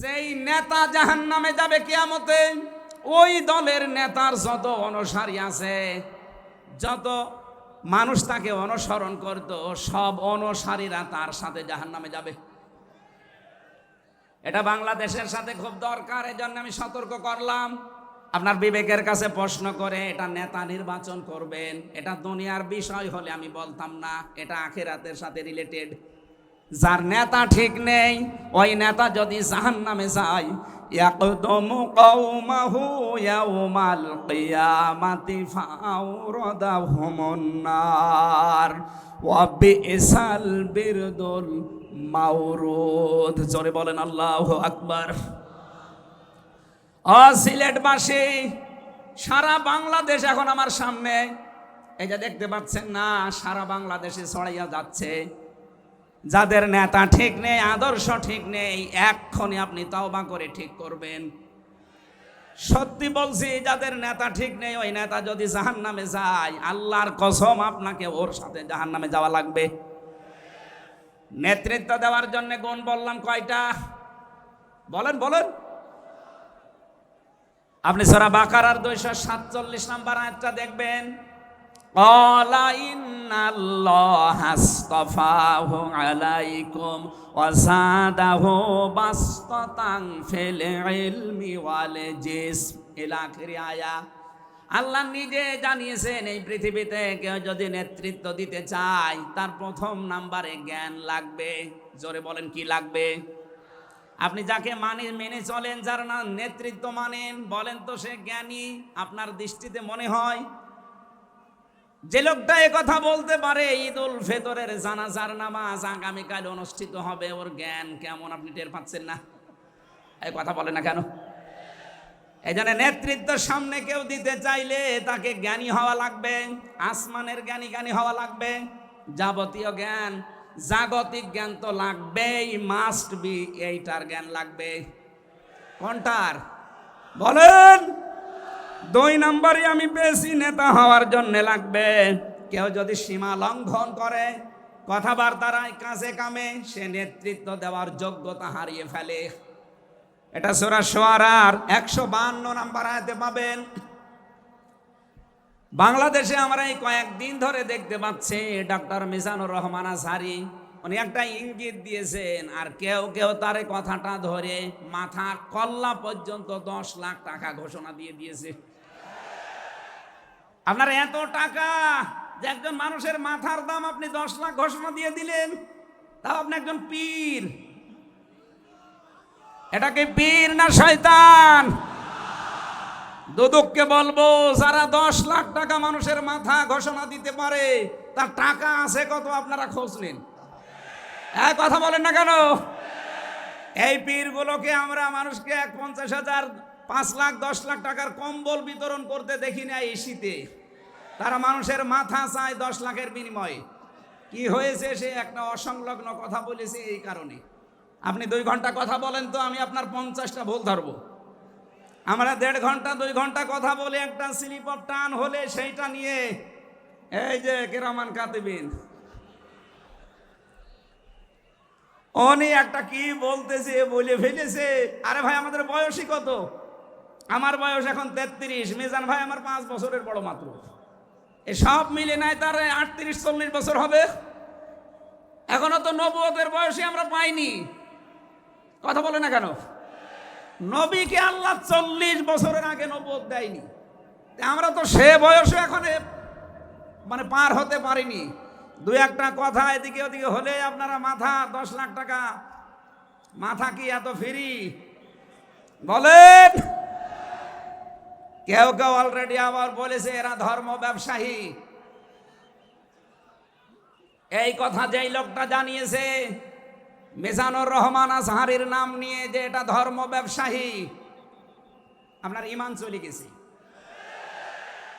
যেই নেতা জাহান নামে যাবে কেয়ামতে, ওই দলের নেতার যত অনুসারী আছে, যত মানুষ তাকে অনুসরণ করত, সব অনুসারীরা তার সাথে জাহান নামে যাবে। এটা বাংলাদেশের সাথে খুব দরকার এই জন্য আমি সতর্ক করলাম। আপনার বিবেকের কাছে প্রশ্ন করে, এটা নেতা নির্বাচন করবেন? এটা দুনিয়ার বিষয় হলে আমি বলতাম না, এটা আখেরাতের সাথে রিলেটেড যার নেতা ঠিক নেই, ওই নেতা যদি জাহান নামে যায়, ইয়াকদমু কওমাহু ইয়াউমাল কিয়ামাতি ফাওরাদাহুমুন নার। ওয়া বিসাল বিরদুল মাউরুদ। জোরে বলেন আল্লাহু আকবার। ও সিলেটবাসী, সারা বাংলাদেশ এখন আমার সামনে। এই যে দেখতে পাচ্ছেন না, সারা বাংলাদেশে ছড়াইয়া যাচ্ছে। যাদের নেতা ঠিক নেই, আদর্শ ঠিক নেই এক্ষণে আপনি তওবা করে ঠিক করবেন। সত্যি বলছি, যাদের নেতা ঠিক নেই, ওই নেতা যদি জাহান নামে যায়, আল্লাহর কসম আপনাকে ওর সাথে জাহান নামে যাওয়া লাগবে। নেতৃত্ব দেওয়ার জন্য গুণ বললাম কয়টা? বলেন বলেন। আপনি সরা বাকারার দুইশো সাতচল্লিশ নাম্বার আয়াতটা দেখবেন। قال إن الله اصطفاه عليكم وزاده بسطة في العلم والجسم إلى آخر آية আল্লাহ নিজে জানিয়েছেন এই পৃথিবীতে কেউ যদি নেতৃত্ব দিতে চায় তার প্রথম নাম্বারে জ্ঞান লাগবে জোরে বলেন কি লাগবে আপনি যাকে মানে মেনে চলেন যার না নেতৃত্ব মানেন বলেন তো সে জ্ঞানী আপনার দৃষ্টিতে মনে হয় যে লোকটা কথা বলতে পারে ঈদ উল ফেতরের জানাজার নামাজ আগামীকাল অনুষ্ঠিত হবে। ওর জ্ঞান কেমন আপনি টের পাচ্ছেন না? এই কথা বলে না কেন? এই নেতৃত্ব সামনে কেউ দিতে চাইলে তাকে জ্ঞানী হওয়া লাগবে, আসমানের জ্ঞানী জ্ঞানী হওয়া লাগবে। যাবতীয় জ্ঞান, জাগতিক জ্ঞান তো লাগবেই মাস্ট বি এইটার জ্ঞান লাগবে। কোনটার? বলেন! দুই নম্বরই আমি বেশি নেতা হওয়ার জন্য লাগবে। কেউ যদি সীমা লঙ্ঘন করে কথাবার্তার কাছে কামে, সে নেতৃত্ব দেওয়ার যোগ্যতা হারিয়ে ফেলে। এটা সোরা সোয়ারার একশো বান্ন নাম্বার আয়তে পাবেন। বাংলাদেশে আমরা এই কয়েকদিন ধরে দেখতে পাচ্ছি, ডক্টর মিজানুর রহমান আসারি উনি একটা ইঙ্গিত দিয়েছেন, আর কেউ কেউ তার কথাটা ধরে মাথা কল্লা পর্যন্ত দশ লাখ টাকা ঘোষণা দিয়ে দিয়েছে। আপনার এত টাকা যে একজন মানুষের মাথার দাম আপনি দশ লাখ ঘোষণা দিয়ে দিলেন, তাও আপনি একজন পীর। এটাকে পীর না শয়তান? দুদককে বলব, যারা দশ লাখ টাকা মানুষের মাথা ঘোষণা দিতে পারে, তার টাকা আছে কত আপনারা খোঁজ নিন। এক কথা বলেন না কেন? এই পীরগুলোকে আমরা মানুষকে এক পঞ্চাশ হাজার পাঁচ লাখ, দশ লাখ টাকার কম্বল বিতরণ করতে দেখি না এই শীতে। তারা মানুষের মাথা চায় দশ লাখের বিনিময়ে। কি হয়েছে সে একটা অসংলগ্ন কথা বলেছে এই কারণে। আপনি দুই ঘণ্টা কথা বলেন তো, আমি আপনার পঞ্চাশটা ভুল ধরবো। আমরা দেড় ঘণ্টা, দুই ঘণ্টা কথা বলে একটা স্লিপ অফ টান হলে সেইটা নিয়ে এই যে কেরামান কাতিবিন। উনি একটা কি বলতেছে, বলে ফেলেছে। আরে ভাই, আমাদের বয়সই কত? আমার বয়স এখন তেত্রিশ, মিজান ভাই আমার পাঁচ বছরের বড় মাত্র। এ সব মিলে নাই তার আটত্রিশ, চল্লিশ বছর হবে। এখনও তো নবুয়তের বয়সে আমরা পাইনি। কথা বলে না কেন? নবীকে আল্লাহ চল্লিশ বছরের আগে নবুয়ত দেয়নি। আমরা তো সে বয়সে এখন মানে পার হতে পারিনি। দু একটা কথা এদিকে ওদিকে হলে আপনারা মাথা দশ লাখ টাকা। মাথা কি এত ফ্রি? বলেন! কেউ কেউ অলরেডি আবার বলেছে, এরা ধর্ম ব্যবসায়ী। এই কথা যেই লোকটা জানিয়েছে, মেজানুর রহমান আজহারির নাম নিয়ে যে এটা ধর্ম ব্যবসায়ী, আপনার ইমান চলে গেছে।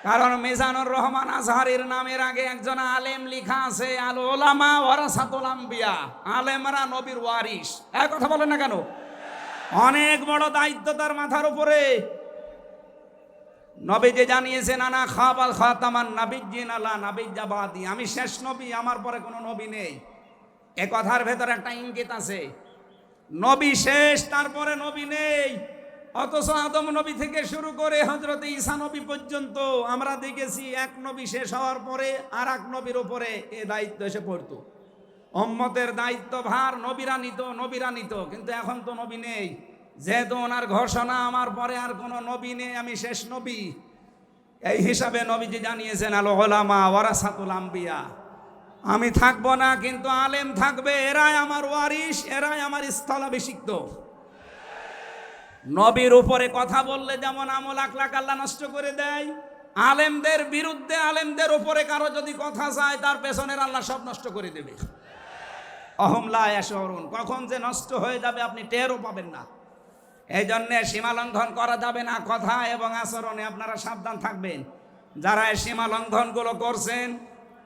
কারণ মেজানুর রহমান আজহারির নামের আগে একজন আলেম লিখা আছে, আল ওলামা ওয়ারাসাতুল আম্বিয়া। আলেমরা নবীর ওয়ারিস এক কথা বলেন না কেন? অনেক বড় দায়িত্ব তার মাথার উপরে। নবী যে জানিয়েছে নানা খাবাল খাতামান নাবিজ্জিন আল্লাহ নাবিজ্জাবাদি। আমি শেষ নবী, আমার পরে কোনো নবী নেই। এ কথার ভেতর একটা ইঙ্গিত আছে। নবী শেষ তারপরে নবী নেই। অথচ আদম নবী থেকে শুরু করে হজরত ঈসা নবী পর্যন্ত আমরা দেখেছি, এক নবী শেষ হওয়ার পরে আর এক নবীর উপরে এ দায়িত্ব এসে পড়তো। অম্মতের দায়িত্ব ভার নবীরা নিত নবীরা নিত, কিন্তু এখন তো নবী নেই। যেহেতু ওনার ঘোষণা আমার পরে আর কোনো নবী নেই, আমি শেষ নবী। এই হিসাবে নবীজি জানিয়েছেন, আলো ওলামা ওয়ারাসাতুল আম্বিয়া। আমি থাকব না, কিন্তু আলেম থাকবে, এরাই আমার ওয়ারিস এরাই আমার স্থলাভিষিক্ত। নবীর উপরে কথা বললে যেমন আমল আখলাক আল্লাহ নষ্ট করে দেয়, আলেমদের বিরুদ্ধে আলেমদের উপরে কারও যদি কথা যায় তার পেছনের আল্লাহ সব নষ্ট করে দেবে। অহমলা অরুণ কখন যে নষ্ট হয়ে যাবে আপনি টেরও পাবেন না। এই জন্যে সীমা লঙ্ঘন করা যাবে না। কথা এবং আচরণে আপনারা সাবধান থাকবেন। যারা এই সীমা লঙ্ঘনগুলো করছেন,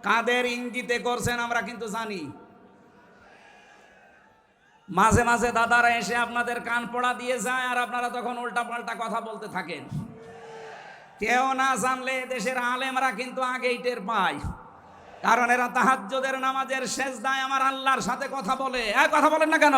কাদের ইঙ্গিতে করছেন আমরা কিন্তু জানি। মাঝে মাঝে দাদারা এসে আপনাদের কান পোড়া দিয়ে যায় আর আপনারা তখন উল্টা পাল্টা কথা বলতে থাকেন। কেউ না জানলে দেশের আলেমরা কিন্তু আগেই টের পায়। কারণ এরা তাহাজ্জুদের নামাজের শেষ দায় আমার আল্লাহর সাথে কথা বলে। কথা বলেন না কেন?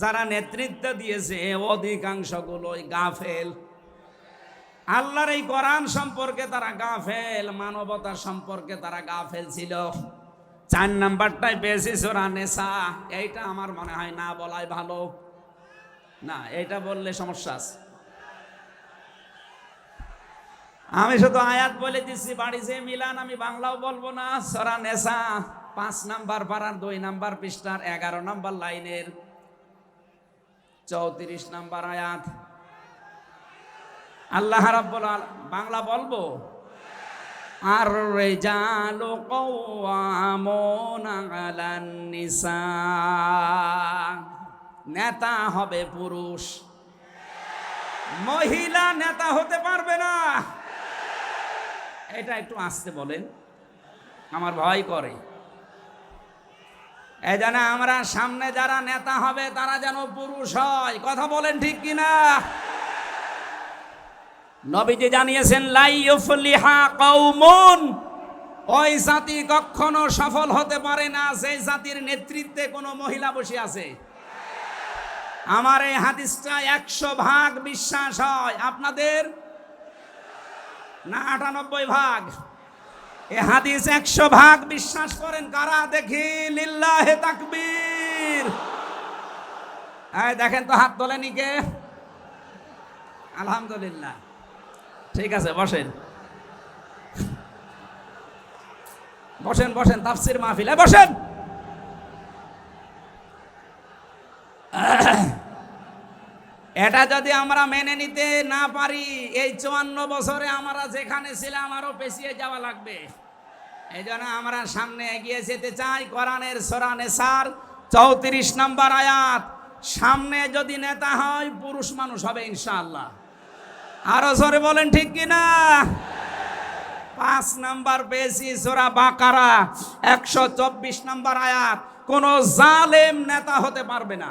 যারা নেতৃত্ব দিয়েছে, অধিকাংশগুলোই গাফেল। আল্লাহর এই কোরআন সম্পর্কে তারা গাফেল, মানবতা সম্পর্কে তারা গাফেল ছিল। চার নাম্বারটাই বেশি সোরা নেশা এইটা আমার মনে হয় না বলাই ভালো। না এটা বললে সমস্যা আছে। আমি শুধু আয়াত বলে দিচ্ছি, বাড়ি যে মিলান আমি বাংলাও বলব না। সরা নেশা পাঁচ নাম্বার পাড়ার দুই নাম্বার পৃষ্ঠার এগারো নাম্বার লাইনের চৌত্রিশ নাম্বার আয়াত। আল্লাহ রাব্বুল বাংলা বলব? আর রেজালু কওয়ামুনা আলান নিসা। নেতা হবে পুরুষ। মহিলা নেতা হতে পারবে না। এটা একটু আসতে বলেন। আমার ভয় করে। এই জন্য আমরা সামনে যারা নেতা হবে, তারা যেন পুরুষ হয়। কথা বলেন ঠিক কিনা? নবীজি জানিয়েছেন লাইফলিহা কৌমুন ওই জাতি কখনো সফল হতে পারে না সেই জাতির নেতৃত্বে কোনো মহিলা বসে আছে। আমার এই হাদিসটা একশো ভাগ বিশ্বাস হয়। আপনাদের? না, আটানব্বই ভাগ। এ হাদিস একশো ভাগ বিশ্বাস করেন কারা? দেখি, লিল্লাহে তাকবীর। দেখেন তো হাত তোলেনি কে আলহামদুলিল্লাহ। ঠিক আছে, বসেন। বসেন বসেন, তাফসির মাহফিল। বসেন। এটা যদি আমরা মেনে নিতে না পারি, এই চুয়ান্ন বছরে আমরা যেখানে ছিলাম আরও পেছিয়ে যাওয়া লাগবে। এই জন্য আমরা সামনে এগিয়ে যেতে চাই কোরআনের সোরানে সার চৌত্রিশ নম্বর আয়াত। সামনে যদি নেতা হয়, পুরুষ মানুষ হবে ইনশাআল্লাহ। আরও জোরে বলেন, ঠিক কিনা পাঁচ নাম্বার পেয়েছি সোরা বাকারা, একশো চব্বিশ নাম্বার আয়াত। কোন জালেম নেতা হতে পারবে না।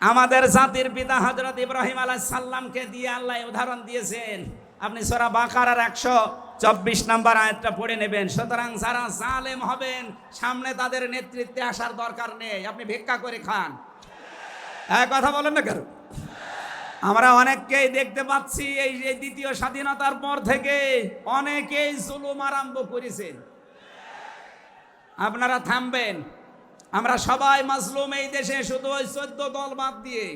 আমাদের জাতির পিতা হজরত ইব্রাহিম আলাহ সাল্লামকে দিয়ে আল্লাহ উদাহরণ দিয়েছেন। আপনি সোরা বাকারার একশো চব্বিশ নাম্বার আয়াতটা পড়ে নেবেন। সুতরাং যারা জালেম হবেন, সামনে তাদের নেতৃত্বে আসার দরকার নেই। আপনি ভিক্ষা করে খান। হ্যাঁ কথা বলেন না কেন? আমরা অনেককেই দেখতে পাচ্ছি এই যে দ্বিতীয় স্বাধীনতার পর থেকে অনেকেই জুলুম আরম্ভ করেছেন। আপনারা থামবেন। আমরা সবাই মাসলুম এই দেশে, শুধু ওই চোদ্দ দল বাদ দিয়ে।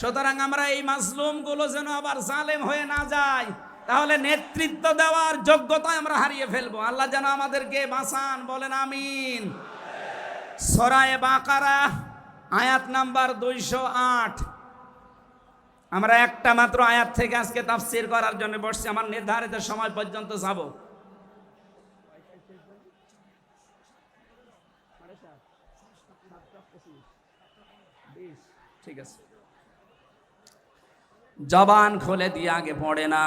সুতরাং আমরা এই মাসলুমগুলো যেন আবার জালেম হয়ে না যায়, তাহলে নেতৃত্ব দেওয়ার যোগ্যতা আমরা হারিয়ে ফেলব। আল্লাহ যেন আমাদেরকে বাঁচান, বলেন আমিন। সরায়ে বাকারা, আয়াত নাম্বার দুইশো আট। আমরা একটা মাত্র আয়াত থেকে আজকে তাফসির করার জন্য বসছি, আমার নির্ধারিত সময় পর্যন্ত যাব। ঠিক আছে। জবান খুলে দিয়ে আগে পড়ে না।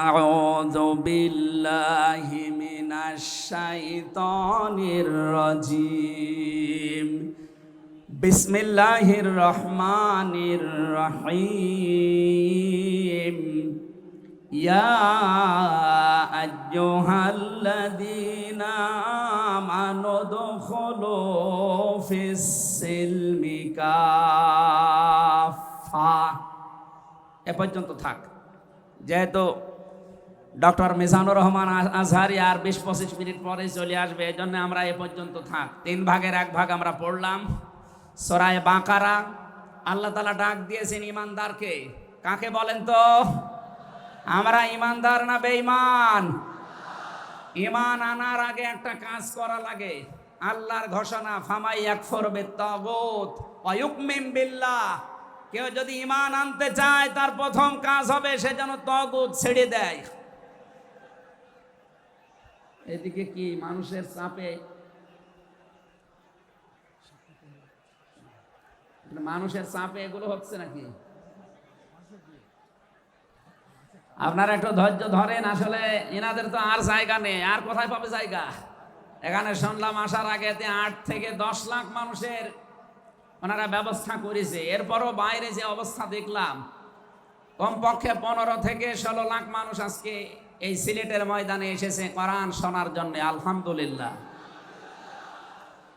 বিল্লাহি মিনাশ বিসমিল্লাহির রহমানির রহিম। ইয়া আইয়ুহাল্লাযীনা আমানু দুখুলু ফিস পর্যন্ত থাক। যেহেতু ডক্টর মিজানুর রহমান আজহারি আর বিশ পঁচিশ মিনিট পরে চলে আসবে এই জন্য আমরা এ পর্যন্ত থাক। তিন ভাগের এক ভাগ আমরা পড়লাম। সরায় বাঁকারা, আল্লাহ তালা ডাক দিয়েছেন ইমানদারকে কাকে বলেন তো? আমরা ইমানদার না বেঈমান? ইমান আনার আগে একটা কাজ করা লাগে। আল্লাহর ঘোষণা, ফামাই একফর বেত্তাগুত অয়ুকমিম বিল্লাহ। কেউ যদি ইমান আনতে চায়, তার প্রথম কাজ হবে সে যেন তগুত ছেড়ে দেয়। এদিকে কি মানুষের চাপে? মানুষের চাপে এগুলো হচ্ছে নাকি? আপনারা একটু ধৈর্য ধরেন, আসলে এনাদের তো আর জায়গা নেই। আর কোথায় পাবে জায়গা? এখানে শুনলাম আসার আগে আট থেকে দশ লাখ মানুষের ওনারা ব্যবস্থা করেছে। এরপরও বাইরে যে অবস্থা দেখলাম, কমপক্ষে পনেরো থেকে ষোলো লাখ মানুষ আজকে এই সিলেটের ময়দানে এসেছে কোরআন শোনার জন্য, আলহামদুলিল্লাহ।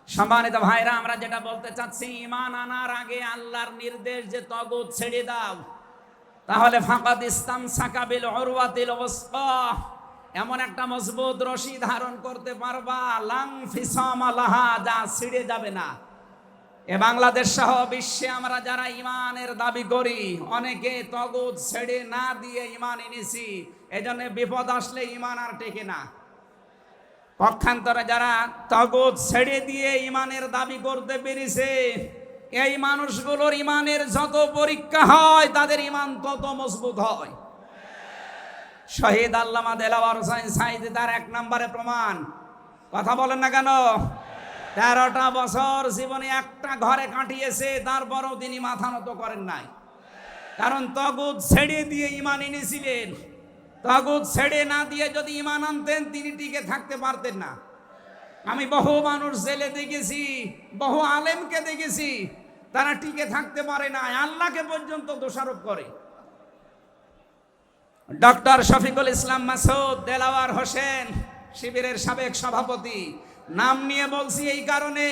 সম্মানিত ভাইরা, আমরা যেটা বলতে চাচ্ছি ইমান আনার আগে আল্লাহর নির্দেশ যে তগুত ছেড়ে দাও, তাহলে ফাঁকাদ ইসলাম সাকাবিল অরুয়াতিল এমন একটা মজবুত রশি ধারণ করতে পারবা, লাং ফিসাম যা ছিঁড়ে যাবে না। এ বাংলাদেশ সহ বিশ্বে আমরা যারা ইমানের দাবি করি, অনেকে তগুদ ছেড়ে না দিয়ে ইমান এনেছি। এজন্য বিপদ আসলে ইমান আর টেকে না। পক্ষান্তরে যারা তগুদ ছেড়ে দিয়ে ইমানের দাবি করতে পেরেছে, এই মানুষগুলোর ইমানের যত পরীক্ষা হয়, তাদের ইমান তত মজবুত হয়। শহীদ আল্লামা দেলাওয়ার হোসাইন সাইদ তার এক নম্বরে প্রমাণ। কথা বলেন না কেন? তেরোটা বছর জীবনে একটা ঘরে কাটিয়েছে, তারপরও তিনি মাথা নত করেন নাই। কারণ তগুদ ছেড়ে দিয়ে ইমান এনেছিলেন। তগুদ ছেড়ে না দিয়ে যদি ইমান আনতেন, তিনি টিকে থাকতে পারতেন না। আমি বহু মানুষ জেলে দেখেছি, বহু আলেমকে দেখেছি, তারা টিকে থাকতে পারে না আল্লাহকে পর্যন্ত দোষারোপ করে। ডক্টর শফিকুল ইসলাম মাসুদ, দেলাওয়ার হোসেন, শিবিরের সাবেক সভাপতি নাম নিয়ে বলছি এই কারণে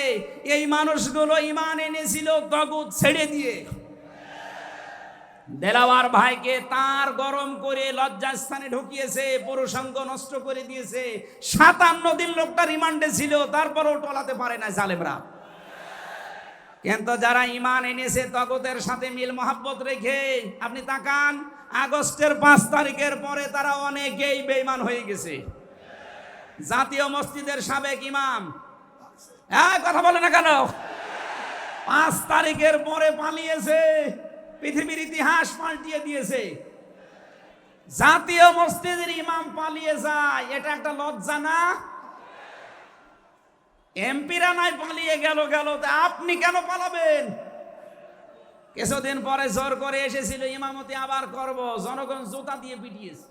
এই মানুষগুলো ইমান এনেছিল তগুদ ছেড়ে দিয়ে। দেলাওয়ার ভাইকে তার গরম করে লজ্জাস্থানে ঢুকিয়েছে, পুরুষাঙ্গ নষ্ট করে দিয়েছে। সাতান্ন দিন লোকটা রিমান্ডে ছিল, তারপরও টলাতে পারে না জালেমরা। কিন্তু যারা ইমান এনেছে, তগতের সাথে মিল মহাব্বত রেখে আপনি তাকান, আগস্টের পাঁচ তারিখের পরে তারা অনেকেই বেইমান হয়ে গেছে। জাতীয় মসজিদের সাবেক ইমাম। হ্যাঁ কথা বলে না কেন? পাঁচ তারিখের পরে পালিয়েছে, পৃথিবীর ইতিহাস পাল্টিয়ে দিয়েছে। জাতীয় মসজিদের ইমাম পালিয়ে যায়, এটা একটা লজ্জা না? এমপিরা নাই, পালিয়ে গেল গেল আপনি কেন পালাবেন? কিছুদিন পরে জোর করে এসেছিল, ইমামতি আবার করব, জনগণ জুতা দিয়ে পিটিয়েছে।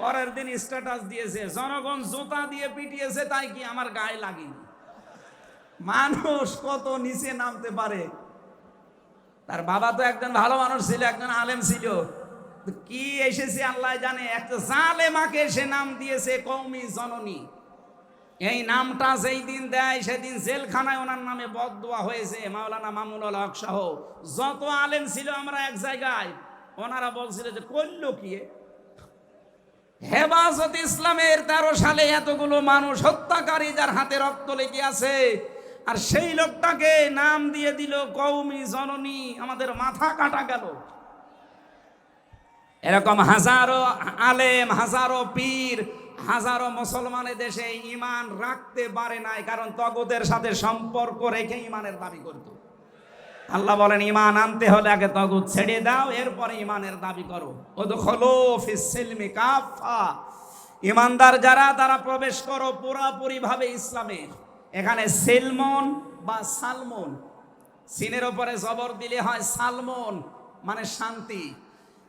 পরের দিন স্ট্যাটাস দিয়েছে, জনগণ জুতা দিয়ে পিটিয়েছে, তাই কি আমার গায়ে লাগেনি? মানুষ কত নিচে নামতে পারে? তার বাবা তো একজন ভালো মানুষ ছিল, একজন আলেম ছিল। কি এসেছে আল্লাহ জানে? একটা জালেমাকে সে নাম দিয়েছে কৌমি জননী। এই নামটা যেই দিন দেয়, সেদিন জেলখানায় ওনার নামে বদদোয়া হয়েছে, মাওলানা মামুনুল হক সহ। যত আলেম ছিল আমরা এক জায়গায়, ওনারা বলছিল যে করল কি? হেফাজত ইসলামের তেরো সালে এতগুলো মানুষ হত্যাকারী যার হাতে রক্ত লেগে আছে, আর সেই লোকটাকে নাম দিয়ে দিল কৌমি জননী। আমাদের মাথা কাটা গেল। এরকম হাজারো আলেম, হাজারো পীর, হাজারো মুসলমানের দেশে ইমান রাখতে পারে নাই, কারণ তগদের সাথে সম্পর্ক রেখে ইমানের দাবি করত। আল্লাহ বলেন ইমান আনতে হলে আগে তগুদ ছেড়ে দাও, এরপরে ইমানের দাবি করো। কাফা ইমানদার যারা, তারা প্রবেশ করো পুরাপুরি ভাবে ইসলামে। এখানে সেলমন বা সালমন। সিনের ওপরে জবর দিলে হয় সালমন মানে শান্তি।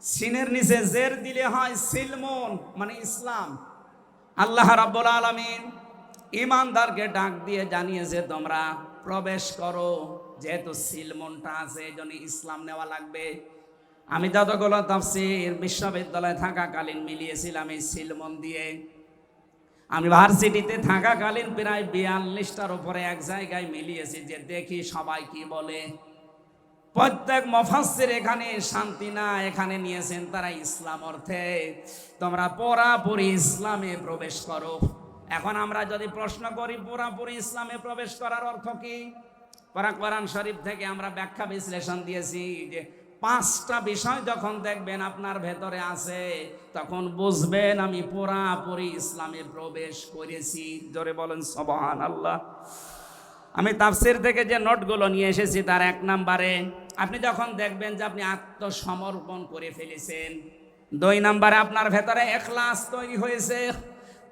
সিনের নিচে জের দিলে হয় সিলমন মানে ইসলাম। আল্লাহ রাব্বুল আলামিন ইমানদারকে ডাক দিয়ে জানিয়েছে, তোমরা প্রবেশ করো। যেহেতু সিলমনটা আছে, এই জন্য ইসলাম নেওয়া লাগবে। আমি যতগুলো তাফসির বিশ্ববিদ্যালয়ে থাকাকালীন মিলিয়েছিলাম এই সিলমন দিয়ে। আমি ভার্সিটিতে থাকাকালীন প্রায় বিয়াল্লিশটার উপরে এক জায়গায় মিলিয়েছি যে দেখি সবাই কি বলে। প্রত্যেক মফাসের এখানে শান্তি না, এখানে নিয়েছেন তারা ইসলাম অর্থে। তোমরা পুরাপুরি ইসলামে প্রবেশ করো। এখন আমরা যদি প্রশ্ন করি, পুরাপুরি ইসলামে প্রবেশ করার অর্থ কি? পরাক কোরআন শরীফ থেকে আমরা ব্যাখ্যা বিশ্লেষণ দিয়েছি যে পাঁচটা বিষয় যখন দেখবেন আপনার ভেতরে আছে, তখন বুঝবেন আমি পুরাপুরি ইসলামে প্রবেশ করেছি। জোরে বলেন সবহান আল্লাহ আমি তাফসির থেকে যে নোটগুলো নিয়ে এসেছি তার এক নাম্বারে, আপনি যখন দেখবেন যে আপনি আত্মসমর্পণ করে ফেলেছেন, দুই নাম্বারে আপনার ভেতরে এখলাস তৈরি হয়েছে,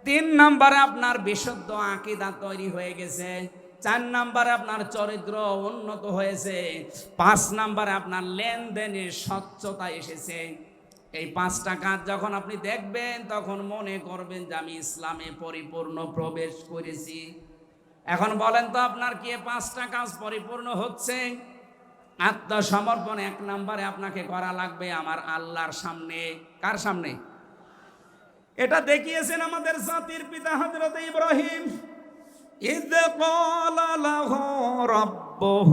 তিন নাম্বারে আপনার বিশুদ্ধ আকিদা তৈরি হয়ে গেছে চার নাম্বারে আপনার চরিত্র উন্নত হয়েছে, পাঁচ নাম্বারে আপনার লেনদেনের স্বচ্ছতা এসেছে। এই পাঁচটা কাজ যখন আপনি দেখবেন, তখন মনে করবেন যে আমি ইসলামে পরিপূর্ণ প্রবেশ করেছি। এখন বলেন তো আপনার কি পাঁচটা কাজ পরিপূর্ণ হচ্ছে? আত্মসমর্পণ এক নম্বরে আপনাকে করা লাগবে আমার আল্লাহর সামনে। কার সামনে? এটা দেখিয়েছেন আমাদের জাতির পিতা হযরত ইব্রাহিম। إذ قال له ربه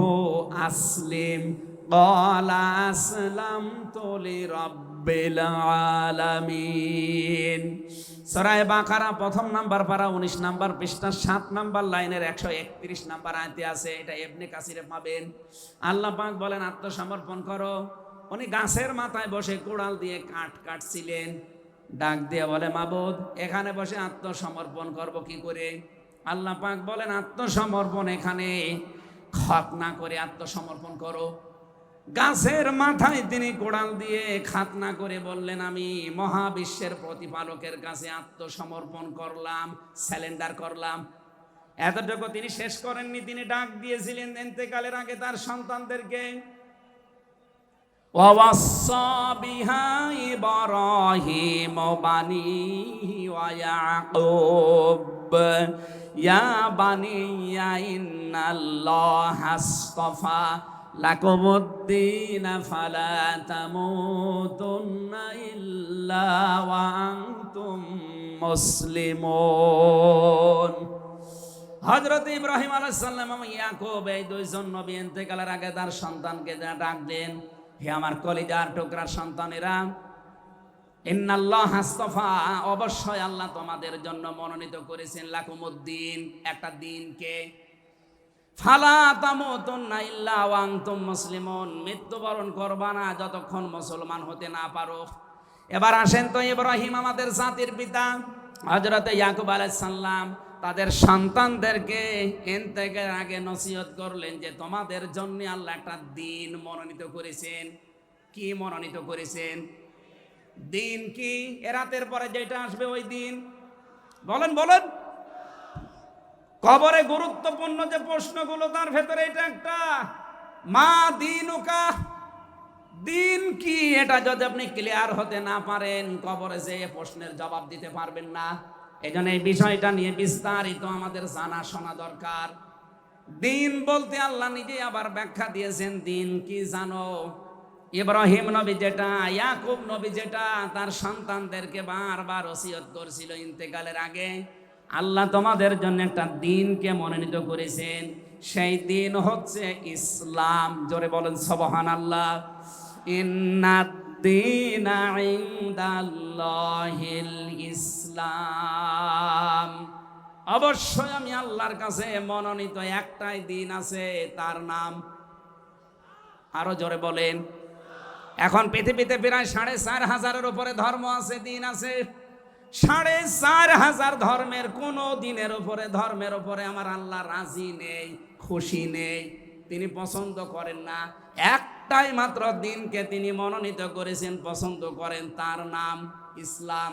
أسلم قال أسلمت لرب العالمين সরাই বাকারা প্রথম নাম্বার পারা উনিশ নাম্বার পৃষ্ঠা সাত নাম্বার লাইনের একশো একত্রিশ নাম্বার আয়তে আছে এটা এমনি কাছিরে পাবেন আল্লাহ পাক বলেন আত্মসমর্পণ করো উনি গাছের মাথায় বসে কোড়াল দিয়ে কাঠ কাটছিলেন ডাক দিয়ে বলে মাবুদ এখানে বসে আত্মসমর্পণ করব কি করে আল্লাহ পাক বলেন, আত্মসমর্পণ এখানে। খতনা করে আত্মসমর্পণ করো। গাছের মাথায় তিনি কোড়াল দিয়ে খাতনা করে বললেন, আমি মহাবিশ্বের প্রতিপালকের কাছে আত্মসমর্পণ করলাম স্যালেন্ডার করলাম। এতটুকু তিনি শেষ করেননি। তিনি ডাক দিয়েছিলেন এতেকালের আগে তার সন্তানদেরকে ইব্রাহিম ইয়া বানি ইন্নাল্লাহ আস্তফা লাকুমুদ্দিন, ফালা তামুতুন্না ইল্লা ওয়া আনতুম মুসলিমুন। হজরত ইব্রাহিম আলাইসাল্লাম এবং ইয়াকুব, এই দুইজন নবী এতেকালের আগে তার সন্তানকে ডাক দেন, হে আমার কলিজার টুকরার সন্তানেরা ইন্নাল্লাহ হাস্তফা অবশ্যই আল্লাহ তোমাদের জন্য মনোনীত করেছেন লাকুমুদ্দিন। একটা দিনকে ফালা তামুতুন্না ইল্লা ওয়া মৃত্যুবরণ করবা না যতক্ষণ মুসলমান হতে না পারো। এবার আসেন তো ইব্রাহিম আমাদের জাতির পিতা, হযরত ইয়াকুব আলাইহিস তাদের সন্তানদেরকে এন্তেকের আগে নসিহত করলেন যে তোমাদের জন্য আল্লাহ একটা দিন মনোনীত করেছেন। কি মনোনীত করেছেন? দিন কি? এ রাতের পরে যেটা আসবে ওই দিন। বলেন বলেন। কবরে গুরুত্বপূর্ণ যে প্রশ্নগুলো, তার ভেতরে এটা একটা। মা দিন ওকা দিন কি? এটা যদি আপনি ক্লিয়ার হতে না পারেন, কবরে যে প্রশ্নের জবাব দিতে পারবেন না। এই জন্য এই বিষয়টা নিয়ে বিস্তারিত আমাদের জানা শোনা দরকার। দিন বলতে আল্লাহ নিজে আবার ব্যাখ্যা দিয়েছেন, দিন কি জানো? ইব্রাহিম নবী যেটা, ইয়াকুব নবী যেটা, তার সন্তানদেরকে বারবার ওসিয়ত করছিল ইন্তেকালের আগে। আল্লাহ তোমাদের জন্য একটা দিনকে মনোনীত করেছেন। সেই দিন হচ্ছে ইসলাম। জোরে বলেন সবহান আল্লাহ ইসলাম। অবশ্যই আমি আল্লাহর কাছে মনোনীত একটাই দিন আছে, তার নাম আরও জোরে বলেন এখন পৃথিবীতে প্রায় সাড়ে চার হাজারের উপরে ধর্ম আছে, দিন আছে। সাড়ে চার হাজার ধর্মের, কোনো দিনের উপরে, ধর্মের উপরে আমার আল্লাহ রাজি নেই, খুশি নেই। তিনি পছন্দ করেন না। একটাই মাত্র দিনকে তিনি মনোনীত করেছেন, পছন্দ করেন তার নাম ইসলাম।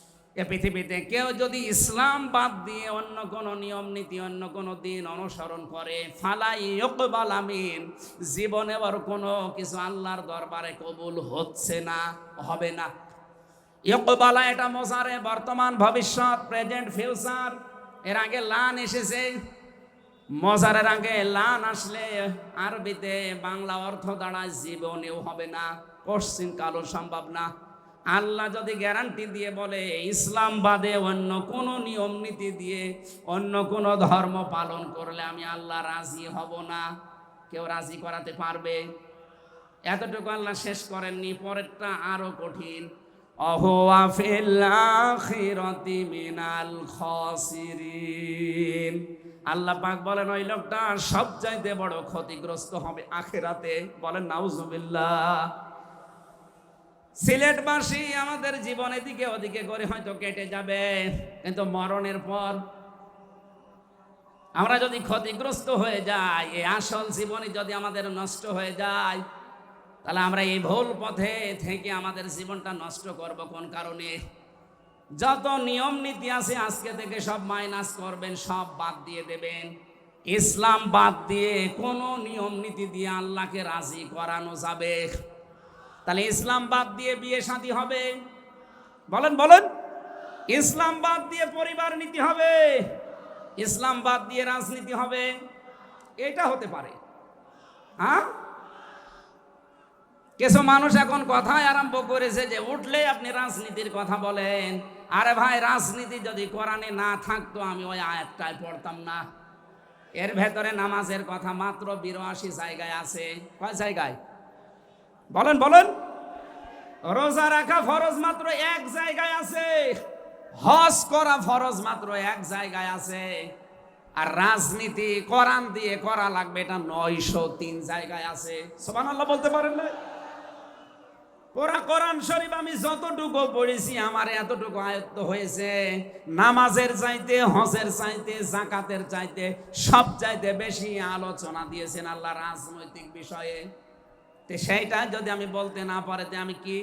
এ পৃথিবীতে কেউ যদি ইসলাম বাদ দিয়ে অন্য কোনো নিয়ম নীতি, অন্য কোনো দিন অনুসরণ করে, ফালাই ইকবাল আমিন, জীবনে আর কোনো কিছু আল্লাহর দরবারে কবুল হচ্ছে না, হবে না। ইকবালা এটা মোজারে বর্তমান ভবিষ্যৎ, প্রেজেন্ট ফিউচার, এর আগে লান এসেছে। মজারের আগে লান আসলে আরবিতে বাংলা অর্থ দাঁড়ায় জীবনেও হবে না পশ্চিম কালো সম্ভব না। আল্লাহ যদি গ্যারান্টি দিয়ে বলে, ইসলাম বাদে অন্য কোনো নিয়ম নীতি দিয়ে অন্য কোনো ধর্ম পালন করলে আমি আল্লাহ রাজি হব না। কেউ রাজি করাতে পারবে? এতটুকু আল্লাহ শেষ করেননি, পরেরটা আরও কঠিন। মিনাল আল্লাহ পাক বলেন, ওই লোকটা সব চাইতে বড় ক্ষতিগ্রস্ত হবে আখেরাতে। বলেন, নাউজুবিল্লাহ। সিলেটবাসী আমাদের জীবন এদিকে ওদিকে করে হয়তো কেটে যাবে, কিন্তু মরণের পর আমরা যদি ক্ষতিগ্রস্ত হয়ে যাই, এই আসল জীবনে যদি আমাদের নষ্ট হয়ে যায়, তাহলে আমরা এই ভুল পথে থেকে আমাদের জীবনটা নষ্ট করব কোন কারণে? যত নিয়ম নীতি আছে আজকে থেকে সব মাইনাস করবেন, সব বাদ দিয়ে দেবেন। ইসলাম বাদ দিয়ে কোনো নিয়ম নীতি দিয়ে আল্লাহকে রাজি করানো যাবে। তাহলে ইসলাম বাদ দিয়ে বিয়ে শাদী হবে। বলেন বলেন। ইসলাম বাদ দিয়ে পরিবার নীতি হবে। ইসলাম বাদ দিয়ে রাজনীতি হবে। এটা হতে পারে। হ্যাঁ? কিছু মানুষ এখন কথাই আরম্ভ করেছে যে, উঠলে আপনি রাজনীতির কথা বলেন। আরে ভাই, রাজনীতি যদি কোরআনে না থাকতো, আমি ওই আয়াতটায় পড়তাম না। এর ভেতরে নামাজের কথা মাত্র বিরাশি জায়গায় আছে। কয় জায়গায়? বলেন বলেন। রোজা রাখা ফরজ মাত্র এক জায়গায় আছে, হজ করা ফরজ মাত্র এক জায়গায় আছে, আর রাজনীতি কোরআন দিয়ে করা লাগবে এটা নয়শো তিন জায়গায় আছে। সোমান আল্লাহ বলতে পারেন না? পুরা কোরআন শরীফ আমি যতটুকু পড়েছি, আমার এতটুকু আয়ত্ত হয়েছে। নামাজের চাইতে, হজের চাইতে, জাকাতের চাইতে সব চাইতে বেশি আলোচনা দিয়েছেন আল্লাহ রাজনৈতিক বিষয়ে। তো সেইটা যদি আমি বলতে না পারে আমি কি?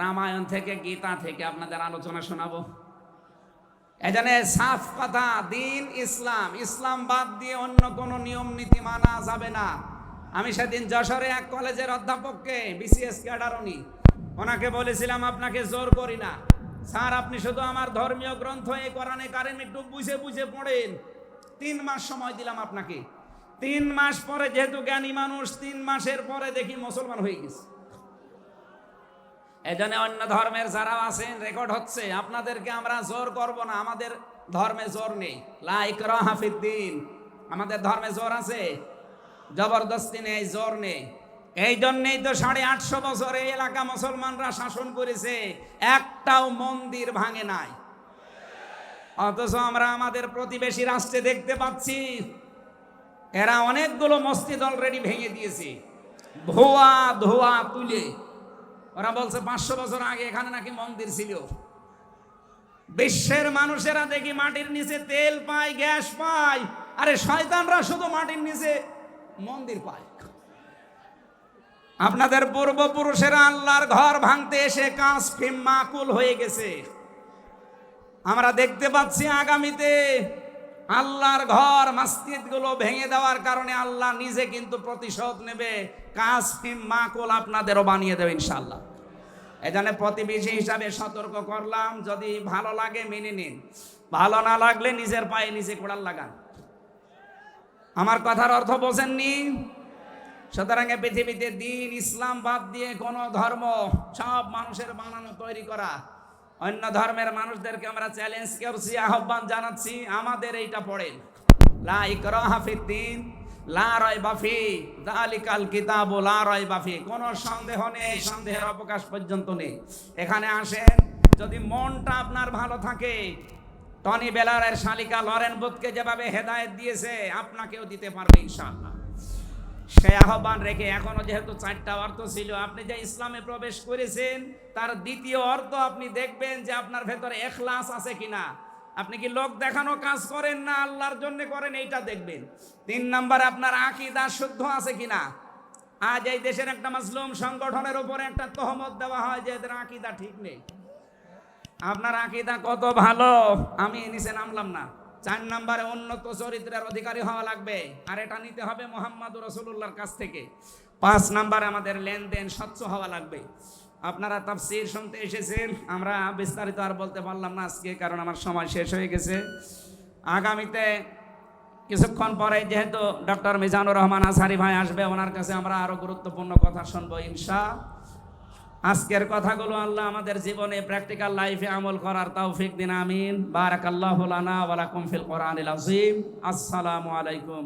রামায়ণ থেকে, গীতা থেকে আপনাদের আলোচনা শোনাবো। এখানে সাফ কথা, দিন ইসলাম ইসলাম বাদ দিয়ে অন্য কোনো নিয়ম, নীতি মানা যাবে না। আমি সেদিন যশোরে এক কলেজের অধ্যাপককে বিসিএস ক্যাডার উনি ওনাকে বলেছিলাম, আপনাকে জোর করি না। স্যার, আপনি শুধু আমার ধর্মীয় গ্রন্থ, এই কোরআনে কারেন একটু বুঝে বুঝে পড়েন। তিন মাস সময় দিলাম আপনাকে। তিন মাস পরে যেহেতু জ্ঞানী মানুষ, তিন মাসের পরে দেখি মুসলমান হয়ে গেছে। এজন্য অন্য ধর্মের যারা আছেন রেকর্ড হচ্ছে, আপনাদেরকে আমরা জোর করব না, আমাদের ধর্মে জোর নেই। লাইক হাফিদ্দিন আমাদের ধর্মে জোর আছে? জবরদস্তি নেই, জোর নেই। এই জন্যেই তো সাড়ে আটশো বছর এই এলাকা মুসলমানরা শাসন করেছে, একটাও মন্দির ভাঙে নাই। অথচ আমরা আমাদের প্রতিবেশী রাষ্ট্রে দেখতে পাচ্ছি এরা অনেকগুলো মসজিদ অলরেডি ভেঙে দিয়েছে। ধোয়া ধোয়া তুলে। ওরা বলছে, পাঁচশো বছর আগে এখানে নাকি মন্দির ছিল। বিশ্বের মানুষেরা দেখি মাটির নিচে তেল পায়, গ্যাস পায়। আরে শয়তানরা শুধু মাটির নিচে মন্দির পায়। আপনাদের পূর্বপুরুষেরা আল্লাহর ঘর ভাঙতে এসে ফিম মাকুল হয়ে গেছে। আমরা দেখতে পাচ্ছি আগামীতে আল্লাহর ঘর মসজিদগুলো ভেঙে দেওয়ার কারণে আল্লাহ নিজে কিন্তু প্রতিশোধ নেবে। কাজ ফিম মাকুল আপনাদেরও বানিয়ে দেবে ইনশাল্লাহ এজন্য প্রতিবেশী হিসাবে সতর্ক করলাম, যদি ভালো লাগে মেনে নিন। ভালো না লাগলে নিজের পায়ে নিজে কোড়াল লাগান। আমার কথার অর্থ বোঝেননি? সুতরাং পৃথিবীতে দিন, ইসলাম বাদ দিয়ে কোনো ধর্ম, সব মানুষের বানানো, তৈরি করা অন্য ধর্মের মানুষদেরকে আমরা চ্যালেঞ্জ করছি, আহ্বান জানাচ্ছি, আমাদের এইটা পড়েন। লা ইকরাহা ফিদ্দিন লা রয় বাফি দালিকাল কিতাব লা রয় বাফি কোনো সন্দেহ নেই, সন্দেহের অবকাশ পর্যন্ত নেই। এখানে আসেন, যদি মনটা আপনার ভালো থাকে, টনি বেলারের শালিকা লরেন বুথকে যেভাবে হেদায়েত দিয়েছে, আপনাকেও দিতে পারবে ইনশাআল্লাহ। সে আহ্বান রেখে এখনও যেহেতু চারটা অর্থ ছিল, আপনি যে ইসলামে প্রবেশ করেছেন তার দ্বিতীয় অর্থ আপনি দেখবেন যে আপনার ভেতরে এখলাস আছে কিনা। আপনি কি লোক দেখানো কাজ করেন না? আল্লাহর জন্য করেন, এইটা দেখবেন। তিন নাম্বার, আপনার আকিদা শুদ্ধ আছে কিনা? আজ এই দেশের একটা মাসলুম সংগঠনের উপরে একটা তহমত দেওয়া হয় যে এদের আকিদা ঠিক নেই। আপনার আকিদা কত ভালো? আমি নিচে নামলাম না। চার নাম্বারে, উন্নত চরিত্রের অধিকারী হওয়া লাগবে। আর এটা নিতে হবে মোহাম্মদ রসুল্লাহর কাছ থেকে। পাঁচ নাম্বারে, আমাদের লেনদেন স্বচ্ছ হওয়া লাগবে। আপনারা তাফসির শুনতে এসেছেন, আমরা বিস্তারিত আর বলতে পারলাম না আজকে, কারণ আমার সময় শেষ হয়ে গেছে। আগামীতে কিছুক্ষণ পরে যেহেতু ডক্টর মিজানুর রহমান আসারি ভাই আসবে, ওনার কাছে আমরা আরও গুরুত্বপূর্ণ কথা শুনব ইনশা। আজকের কথাগুলো আল্লাহ আমাদের জীবনে প্র্যাকটিক্যাল লাইফে আমল করার তৌফিক দিন, আমিন। বারাকাল্লাহু লানা ফিল কোরআনিল আযীম। আসসালামু আলাইকুম।